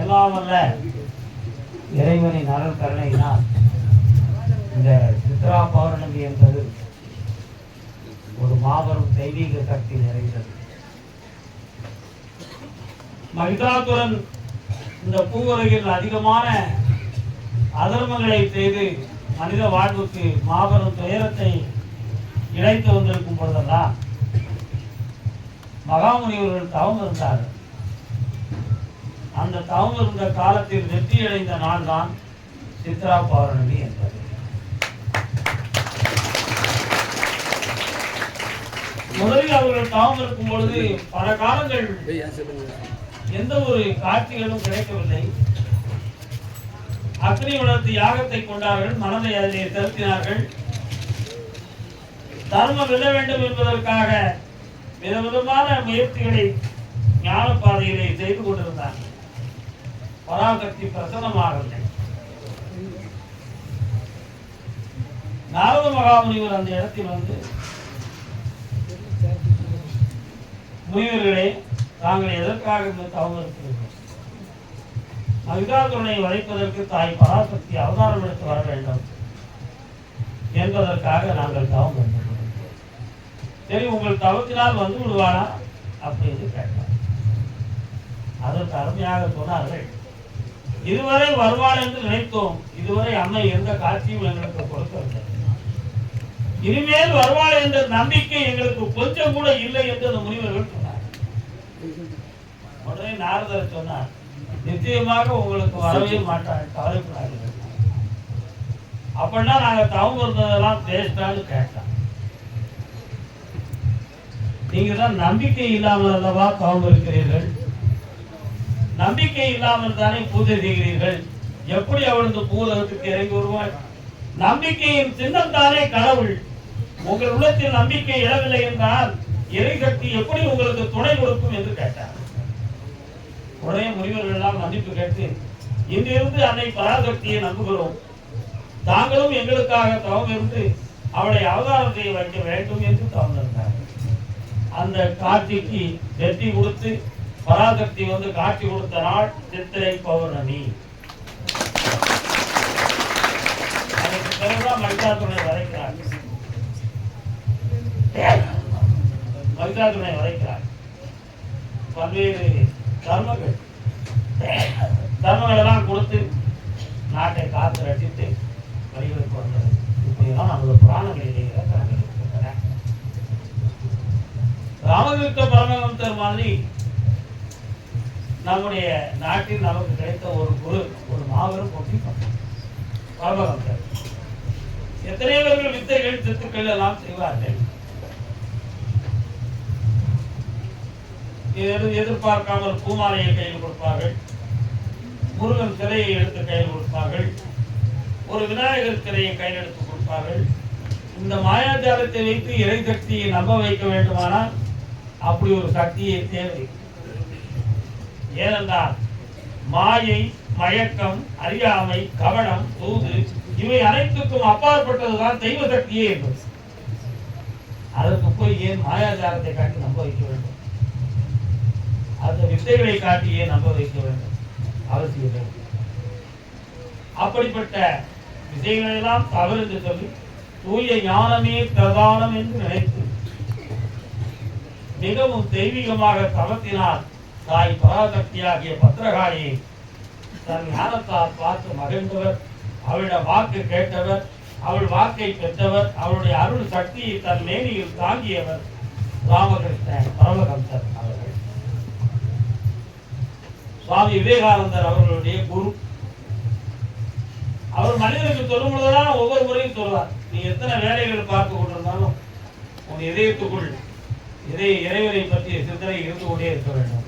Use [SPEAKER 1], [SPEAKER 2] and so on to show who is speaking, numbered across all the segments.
[SPEAKER 1] எல்லாம் வல்ல இறைவனின் அருள் கருணையினால் இந்த சித்ரா பௌர்ணமி என்பது ஒரு மாபெரும் தெய்வீக சக்தி நிறைந்தது. மகிதாத்துடன் இந்த பூவுலகில் அதிகமான அதர்மங்களை செய்து மனித வாழ்வுக்கு மாபெரும் துயரத்தை இழைத்து வந்திருக்கும் பொழுதெல்லாம் மகாமுனிவர்கள் தவம் இருந்தார்கள். அந்த தவம் இருந்த காலத்தில் வெற்றியடைந்த நாள் தான் சித்ரா பௌர்ணமி என்பது. முதலில் அவர்கள் தவம் இருக்கும் பொழுது பல காலங்கள் எந்த ஒரு காட்சிகளும் கிடைக்கவில்லை. அக்னி வளர்த்து யாகத்தை கொண்டார்கள் மனதை அதிலே செலுத்தினார்கள். தர்மம் வெல்ல வேண்டும் என்பதற்காக விதவிதமான முயற்சிகளை ஞான பாதையிலே செய்து கொண்டிருந்தார்கள். பராசக்தி பிரசனமாகவில்லை நாரத மகாமுனிவர் அந்த இடத்தில் வந்து முனிவர்களே தாங்கள் எதற்காக இந்த தவம் இருக்கிறீர்கள் மகிதாதுரனை வளைப்பதற்கு தாய் பராசக்தி அவதாரம் எடுத்து வர வேண்டும் என்பதற்காக நாங்கள் தவம் பண்ணுகிறோம் சரி உங்கள் தவத்தினால் வந்து விடுவானா அப்படின்னு கேட்டார். அதற்கு அருமையாக சொன்னார்கள். இதுவரை வருவாள் என்று நினைத்தோம். இதுவரை அம்மை எந்த காட்சியும் எங்களுக்கு கொடுக்கவில்லை. இனிமேல் வருவாள் என்ற நம்பிக்கை எங்களுக்கு கொஞ்சம் கூட இல்லை என்று அந்த முனிவர்கள் சொன்னார். உடனே நாரதர் சொன்னார் நிச்சயமாக உங்களுக்கு வரவே மாட்டாங்க கவலைப்படாது அப்படின்னா நாங்க தவம் இருந்ததெல்லாம் பேசினாலும் கேட்டான் நீங்க தான் நம்பிக்கை இல்லாமல் அல்லவா தவம் இருக்கிறீர்கள்? நம்பிக்கை இல்லாமல் தானே பூஜை செய்கிறீர்கள்? எப்படி அவள் இந்த பூலகத்துக்கு இறங்கி வருவாள்? நம்பிக்கையின் சின்னம் தானே கடவுள். உங்கள் உள்ளத்தில் நம்பிக்கை இடவில்லை என்றால் இறைசக்தி எப்படி உங்களுக்கு துணை கொடுக்கும் என்று கேட்டார். உடனே முனிவர்கள் எல்லாம் மன்னிப்பு கேட்டு இன்றிருந்து அன்னை பராசக்தியை நம்புகிறோம். தாங்களும் எங்களுக்காக தவம் இருந்து அவளை அவதாரம் செய்ய வைக்க வேண்டும் என்று தவம் இருந்தார். அந்த காட்சிக்கு வெற்றி கொடுத்து பராசக்தி வந்து காட்சி கொடுத்த நாள் சித்திரை பௌர்ணமி. அதற்கு பிறகுதான் மகிஷாசுரனை வரைக்கிறார் மகிஷாசுரனை வரைக்கிறார் பல்வேறு தர்மங்கள். தர்மங்கள் எல்லாம் கொடுத்து நாட்டை காத்து ரசித்து வழிகளுக்கு வந்தது இப்படிதான் நமது புராணங்களிலே இலக்கணங்கள் இருக்கின்றன. ராமகிருஷ்ண பரமஹம்சர் மாதிரி நம்முடைய நாட்டில் நமக்கு கிடைத்த ஒரு குரு ஒரு மாபெரும் பொக்கிஷம். பரமஹம்சர் எத்தனையோ பேர்கள் வித்தைகள் சித்துக்கள் எல்லாம் செய்வார்கள். எதிர்- எதிர்பார்க்காமல் பூமாலையை கையில் கொடுப்பார்கள். முருகன் சிலையை எடுத்து கையில் கொடுப்பார்கள். ஒரு விநாயகர் சிலையை கையில் எடுத்து கொடுப்பார்கள். இந்த மாயாஜாலத்தை வைத்து இறை சக்தியை நம்ப வைக்க வேண்டுமானால் அப்படி ஒரு சக்தியை தேவை. ஏனென்றால் மாயை மயக்கம் அறியாமை கவனம் தூது இவை அனைத்துக்கும் அப்பாற்பட்டதுதான் தெய்வ சக்தியே என்பது. அதற்கு போய் ஏன் மாயாஜாலத்தை காட்டி நம்ப வைக்க வேண்டும்? அந்த வித்தைகளை காட்டி ஏன் நம்ப வைக்க வேண்டும்? அவசியம் அப்படிப்பட்ட விதைகளை எல்லாம் தவறு என்று சொல்லி தூய ஞானமே பிரதானம் என்று நினைத்து மிகவும் தெய்வீகமாக தவத்தினால் தாய் பராசக்தியாகிய பத்திரகாளியை தன் ஞானத்தால் பார்த்து மகிழ்ந்தவர் அவளிடம் வாக்கு கேட்டவர் அவள் வாக்கை பெற்றவர் அவளுடைய அருள் சக்தியை தன் மேனியில் தாங்கியவர் ராமகிருஷ்ணன் பரமஹம்சர் அவர்கள். சுவாமி விவேகானந்தர் அவர்களுடைய குரு. அவர் மனிதனுக்கு சொல்லும் ஒவ்வொரு முறையும் சொல்வார். நீ எத்தனை வேலைகள் பார்த்து கொண்டிருந்தாலும் உன் இதயத்துக்குள் இதய இறைவனை பற்றிய சிந்தனை இருந்து கொண்டே இருக்க வேண்டும்.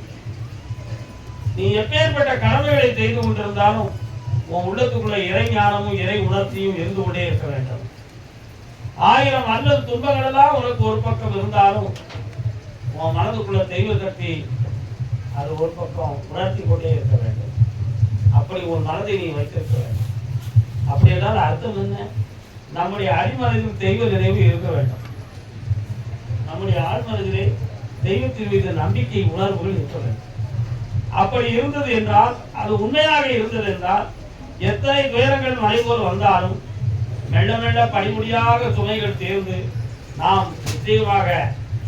[SPEAKER 1] நீ எப்பேற்பட்ட கடமைகளை செய்து கொண்டிருந்தாலும் உன் உள்ளத்துக்குள்ள இறை ஞானமும் இறை உணர்ச்சியும் இருந்து கொண்டே இருக்க வேண்டும். ஆயிரம் அல்லது துன்பங்கள் எல்லாம் உனக்கு ஒரு பக்கம் இருந்தாலும் உன் மனதுக்குள்ள தெய்வ கட்டி அது ஒரு பக்கம் உணர்த்தி கொண்டே இருக்க வேண்டும். அப்படி உன் மனதை நீ வைத்திருக்க வேண்டும். அப்படி என்றால் அர்த்தம் என்ன? நம்முடைய அடிமனதில் தெய்வ நிறைவு இருக்க வேண்டும். நம்முடைய ஆழ்மனதிலே தெய்வத்தின் மீது நம்பிக்கை உணர்வுகள் இருக்க வேண்டும். அப்படி இருந்தது என்றால் அது உண்மையாக இருந்தது என்றால் எத்தனை துயரங்கள் மலைபோல் வந்தாலும் மெல்ல மெல்ல படிமுடியாக சுமைகள் தேர்ந்து நாம் நிச்சயமாக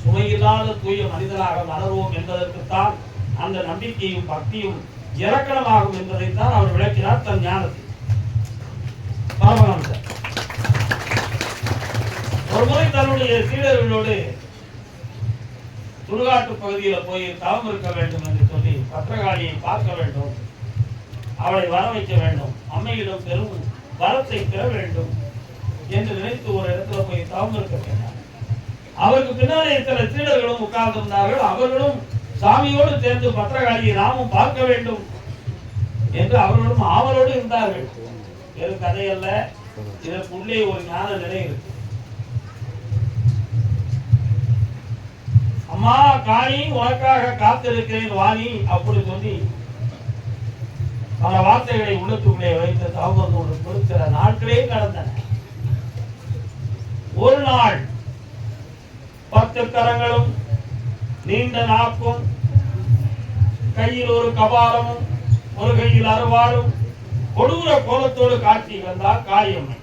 [SPEAKER 1] சுமையில்லாத தூய மனிதராக மலர்வோம் என்பதற்குத்தான் அந்த நம்பிக்கையும் பக்தியும் இலக்கணமாகும் என்பதைத்தான் அவர் விளக்கினார் தன் ஞானத்தில். பரமஹம்சர். ஒரு முறை தன்னுடைய சீடர்களோடு சுடுகாட்டு பகுதியில் போய் தவம் இருக்க வேண்டும் என்று சொல்லி பத்திரகாளியை பார்க்க வேண்டும். அவளை வர வைக்க வேண்டும். அம்மையிடம் பெரும் வரத்தை பெற வேண்டும் என்று நினைத்து ஒரு இடத்துல போய் தவம் வேண்டாம். அவருக்கு பின்னாலே இத்தனை சீடர்களும் உட்கார்ந்திருந்தார்கள் அவர்களும் சாமியோடு சேர்ந்து பத்திரகாளியை நாமும் பார்க்க வேண்டும் என்று அவர்களும் ஆவலோடு இருந்தார்கள். வெறும் கதையல்ல. இதற்குள்ளே ஒரு ஞான நிலை இருக்கு. அம்மா காணி உனக்காக காத்திருக்கிறேன் வாணி அப்படி சொல்லி பல வார்த்தைகளை உள்ளத்துக்குள்ளே வைத்து தவறு கொடுக்கிற நாட்களே கடந்தன. ஒரு நாள் பத்து கரங்களும் நீண்ட நாக்கும் கையில் ஒரு கபாலமும் ஒரு கையில் அருவாளும் கொடூர கோலத்தோடு காட்சி வந்தார் காளியம்மன்.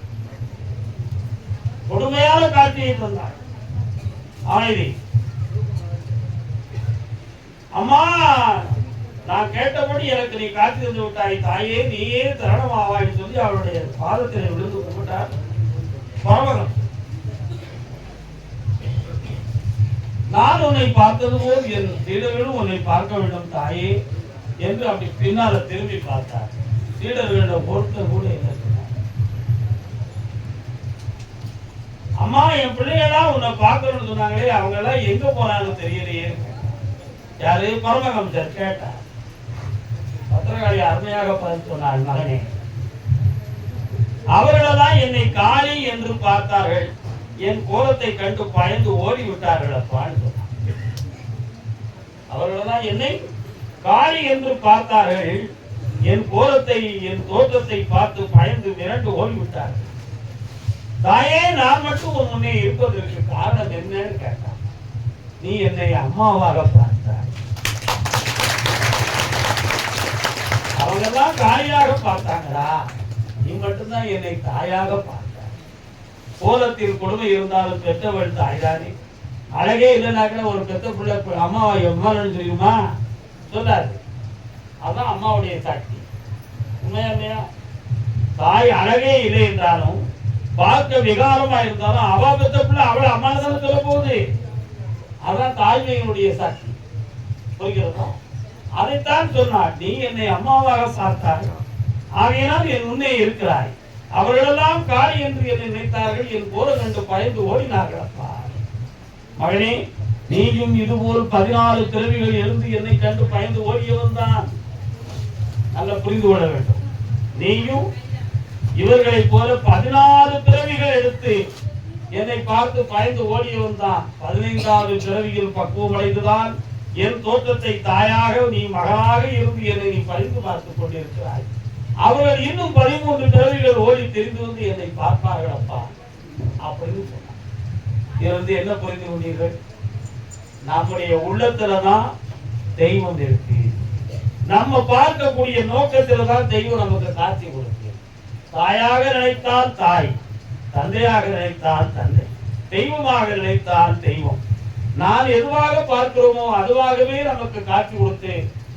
[SPEAKER 1] கொடுமையான காட்சியை தந்தார். ஆனதி அம்மா நான் கேட்டபடி எனக்கு நீ காத்து தந்து விட்டாய். தாயே நீயே தரணமாவாய் சொல்லி அவளுடைய பாதத்தில் விழுந்து கும்பிட்டார். பரவகம் நான் உன்னை பார்த்தது போல் என் சீடர்களும் உன்னை பார்க்க வேண்டும் தாயே என்று அப்படி பின்னால திரும்பி பார்த்தார். சீடர்களிடம் பொறுத்த கூட இல்லை அம்மா என் பிள்ளைகளா உன்னை பார்க்கணும்னு சொன்னாங்களே அவங்க எல்லாம் எங்க போனாங்கன்னு தெரியலையே. யாரு? பரமஹம்சர் கேட்டார். பத்திரகாளி அருமையாக பதில் சொன்னார் மகனே. அவர்களதான் என்னை காளி என்று பார்த்தார்கள். என் கோலத்தை கண்டு பயந்து ஓடி விட்டார்கள் அப்பான்னு சொன்னார். அவர்களதான் என்னை காளி என்று பார்த்தார்கள். என் கோலத்தை என் தோற்றத்தை பார்த்து பயந்து மிரண்டு ஓடிவிட்டார்கள். தாயே நான் மட்டும் உன் முன்னே இருப்பதற்கு காரணம் என்னன்னு கேட்டான் நீ என்னை அம்மாவாக பார்த்த அவங்க தாயாக பார்த்தாங்களா நீ மட்டும்தான் என்னை தாயாக பார்த்தாய். கோலத்தில் கொடுமை இருந்தாலும் பெற்றவள் தாய்தானே. அழகே இல்லைனாக்க ஒரு பெத்த பிள்ளை பி- அம்மாவை எம்மான்னு சொல்லுமா சொல்லாது. அதான் அம்மாவுடைய சக்தி உண்மையா தாய் அழகே இல்லை என்றாலும் பார்க்க விகாரமா இருந்தாலும் அவ பெத்த பிள்ளை அவளை அம்மா தானே சொல்ல போகுது. அதான் தாய்மையினுடைய சக்தி புரிகிறதா? அதைத்தான் சொன்னார் நீ என்னை அம்மாவாக பார்த்தாய் ஆகையினால் என் முன்னே இருக்கிறாய். அவர்களெல்லாம் காளி என்று என்னை நினைத்தார்கள். என் போல கண்டு பயந்து ஓடினார்கள் அப்பா. மகனே நீயும் இதுபோல் பதினாலு பிறவிகள் எழுந்து என்னை கண்டு பயந்து ஓடியவன் தான். நல்ல புரிந்து கொள்ள வேண்டும். நீயும் இவர்களைப் போல பதினாறு பிறவிகள் எடுத்து என்னை பார்த்து பயந்து ஓடியவன் தான். பதினைந்தாவது பிறவியில் பக்குவம் அடைந்துதான் என் தோற்றத்தை தாயாக நீ மகளாக இருந்து என்னை நீ பறிந்து பார்த்துக் கொண்டிருக்கிறாய். அவர்கள் இன்னும் பதிமூன்று பிறவிகள் ஓடி தெரிந்து வந்து என்னை பார்ப்பார்கள் அப்பா. அப்படின்னு சொன்னார். இதிலிருந்து என்ன புரிந்து கொண்டீர்கள்? நம்முடைய உள்ளத்துலதான் தெய்வம் இருக்கு. நம்ம பார்க்கக்கூடிய நோக்கத்துல தான் தெய்வம் நமக்கு காட்சி கொடுக்கு. தாயாக நினைத்தால் தாய் தந்தையாக நினைத்தால் தந்தை தெய்வமாக நினைத்தால் தெய்வம். நான் எதுவாக பார்க்கிறோமோ அதுவாகவே நமக்கு காட்சி கொடுத்து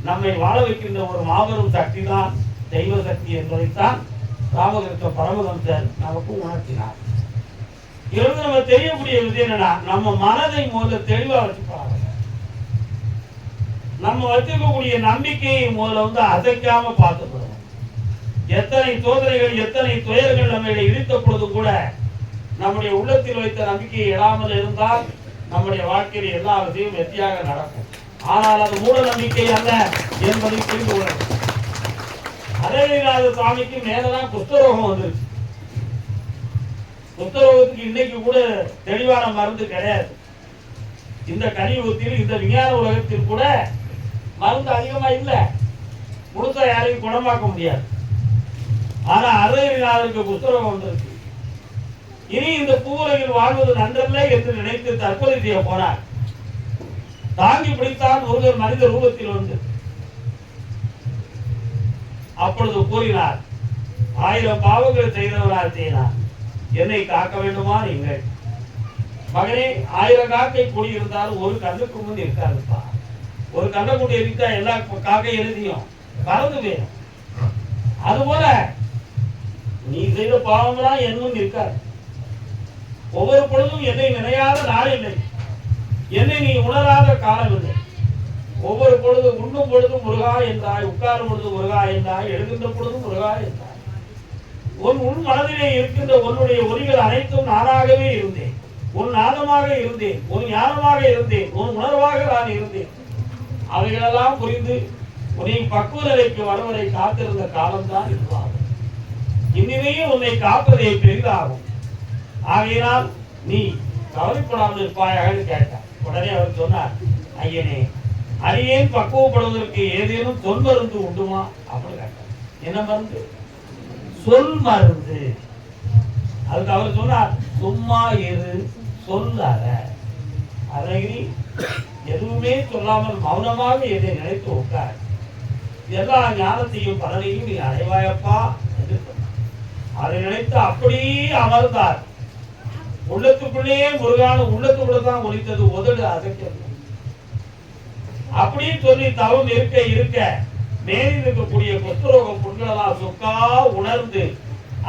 [SPEAKER 1] நம்மை வாழ வைக்கின்ற ஒரு மாபெரும் சக்தி தான் தெய்வ சக்தி என்பதைத்தான் ராமகிருஷ்ண பரமஹம்சர் நமக்கு உணர்த்தினார். இருந்து நம்ம தெரியக்கூடிய விஷயம் என்னன்னா நம்ம மனதை முதல்ல தெளிவா வச்சுப்பாங்க நம்ம வச்சிருக்கக்கூடிய நம்பிக்கையை முதல்ல வந்து அசைக்காம பார்த்துக்கணும். எத்தனை சோதனைகள் எத்தனை துயர்கள் நம்ம இழுத்த பொழுது கூட நம்முடைய உள்ளத்தில் வைத்த நம்பிக்கையை இடாமல் இருந்தால் நம்முடைய வாழ்க்கையில் எல்லா விஷயமும் வெற்றியாக நடக்கும். ஆனால் அது மூட நம்பிக்கை அல்ல என்பதை புரிந்து கொள்ள வேண்டும். சுவாமிக்கு மேலதான் குஸ்தரோகம் வந்துருச்சு. குஸ்தரோகத்துக்கு இன்னைக்கு கூட தெளிவான மருந்து கிடையாது. இந்த கலியுகத்தில் இந்த விஞ்ஞான உலகத்தில் கூட மருந்து அதிகமா இல்லை. முழுசா யாரையும் குணமாக்க முடியாது. ஆனா அருணகிரிநாதருக்கு புத்தகம் வந்திருக்கு இனி இந்த பூவுலகில் வாழ்வது நன்றல்ல என்று நினைத்து தற்கொலை செய்ய போனார் தாங்கி பிடித்தான் ஒருவர் மனித ரூபத்தில் வந்து. அப்பொழுது கூறினார் ஆயிரம் பாவங்கள் செய்தவனா செய்தார். என்னை காக்க வேண்டுமா நீங்கள்? மகனே ஆயிரம் காக்கை கூடி இருந்தாலும் ஒரு கண்ணுக்கு முன் இருக்காதுப்பா ஒரு கண்ணை கூட்டி இருக்கா எல்லா காக்கை எழுதியும் பறந்து போயிடும். அதுபோல நீ செய்த பாவம்லாம் என்னும் இருக்காது ஒவ்வொரு பொழுதும் என்னை நினையாத நாள் இல்லை. என்னை நீ உணராத காலம் இல்லை. ஒவ்வொரு பொழுது உண்ணும் பொழுது முருகா என்றாய் உட்காரும் பொழுது முருகா என்றாய் எழுகின்ற பொழுது முருகா என்றாய். உன் உன் மனதிலே இருக்கின்ற உன்னுடைய ஒலிகள் அனைத்தும் நானாகவே இருந்தேன். உன் நாதமாக இருந்தேன் உன் ஞானமாக இருந்தேன் உன் உணர்வாக நான் இருந்தேன். அவைகளெல்லாம் புரிந்து உன்னை பக்குவ நிலைக்கு வருவதை காத்திருந்த காலம்தான் இதுவாகும். இனிமேல் உன்னை காப்பதே பெரிதாகும். ஆகையினால் நீ கவலைப்படாமல் இருப்பாயாக கேட்டார். உடனே அவர் சொன்னார் ஐயனே அடியேன் பக்குவப்படுவதற்கு ஏதேனும் சொல் மருந்து உண்டுமா? அப்படின்னு கேட்டார். என்ன மருந்து? சொல் மருந்து. அதுக்கு அவர் சொன்னார் சும்மா இரு சொல்லாத அருணகிரி எதுவுமே சொல்லாமல் மௌனமாக எதை நினைத்து உட்கார். எல்லா ஞானத்தையும் பலனையும் நீ அடைவாயப்பா என்று சொன்னார். அதை நினைத்து அப்படியே அமர்ந்தார். உள்ளத்துக்குள்ளேயே முருகான உள்ளத்துக்குள்ள தான் ஒலித்தது உதடு அசைக்கிறது. அப்படின்னு சொல்லி தவம் இருக்க இருக்க மேலில் இருக்கக்கூடிய குஷ்டரோக புண்களெல்லாம் சொக்கா உணர்ந்து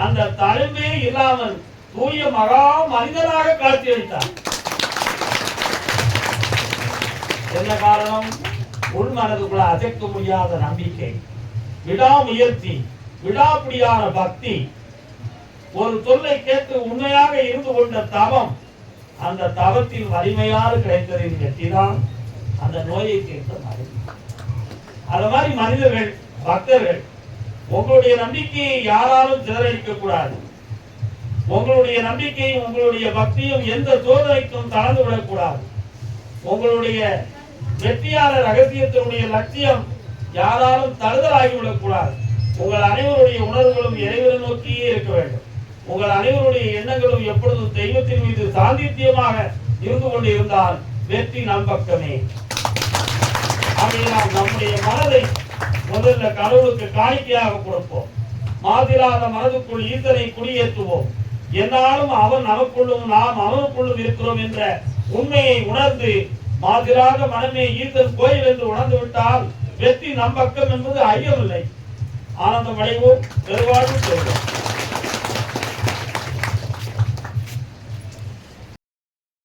[SPEAKER 1] அந்த தழும்பே இல்லாமல் தூய மகா மனிதனாக காட்சியளித்தார் என்ன காரணம்? உள் மனதுக்குள்ள அசைக்க முடியாத நம்பிக்கை. விடாமுயற்சி விடாப்பிடியான பக்தி ஒரு சொல்லை கேட்டு உண்மையாக இருந்து கொண்ட தவம் அந்த தவத்தின் வலிமையால் கிடைத்ததின் வெற்றிதான் அந்த நோயை தீர்த்த மருந்து அது மாதிரி மனிதர்கள் பக்தர்கள் உங்களுடைய நம்பிக்கையை யாராலும் சிதறடிக்க கூடாது. உங்களுடைய நம்பிக்கையும் உங்களுடைய பக்தியும் எந்த சோதனைக்கும் தளர்ந்து விடக்கூடாது உங்களுடைய வெற்றியாளர் ரகசியத்தினுடைய லட்சியம் யாராலும் தழுதலாகிவிடக்கூடாது உங்கள் அனைவருடைய உணர்வுகளும் இறைவனை நோக்கியே இருக்க வேண்டும். உங்கள் அனைவருடைய எண்ணங்களும் எப்பொழுதும் தெய்வத்தின் மீது சாந்தித்தியமாக இருந்து கொண்டு இருந்தால் வெற்றி நம் பக்கமே. நம்முடைய மனதை முதல்ல கடவுளுக்கு காணிக்கையாக கொடுப்போம். மாதிராத மனதுக்குள் ஈசனை குடியேற்றுவோம். என்னாலும் அவன் நமக்குள்ளும் நாம் அவனுக்குள்ளும் இருக்கிறோம் என்ற உண்மையை உணர்ந்து மாதிராக மனமே ஈசன் கோயில் என்று உணர்ந்து விட்டால் வெற்றி நம் பக்கம் என்பது ஐயமில்லை. ஆனந்தம் அடைவோம் பெருவாழ்வு பெறுவோம்